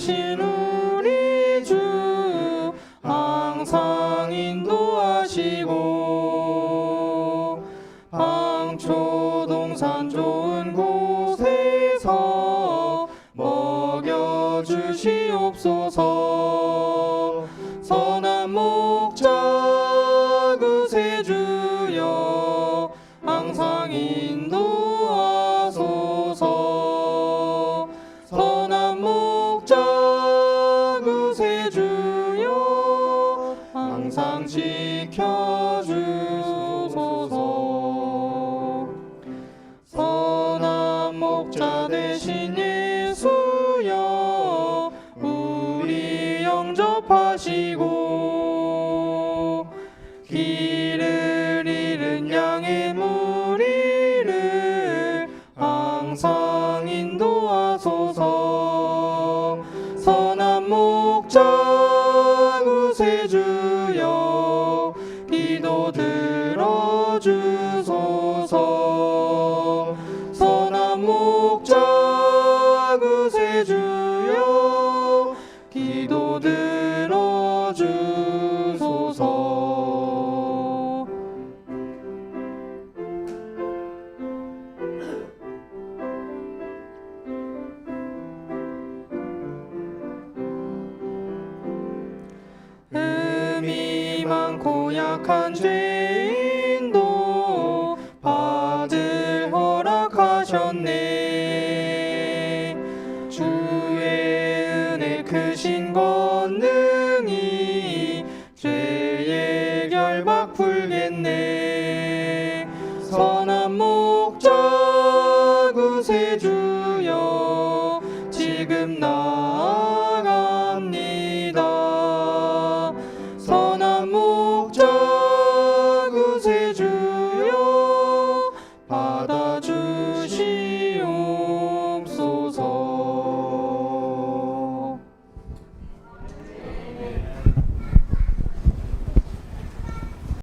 되신 우리 주 항상 인도하시고 방초동산 좋은 곳에서 먹여주시옵소서. 선한 목자 항상 지켜주소서. 선한 목자 되신 예수여 우리 영접하시고 주여. 기도 들어주소 한 고약한 죄인도 받을 허락하셨네. 주의 은혜 크신 권능이 죄의 결박 풀겠네. 선한 목자 구세주여 지금 나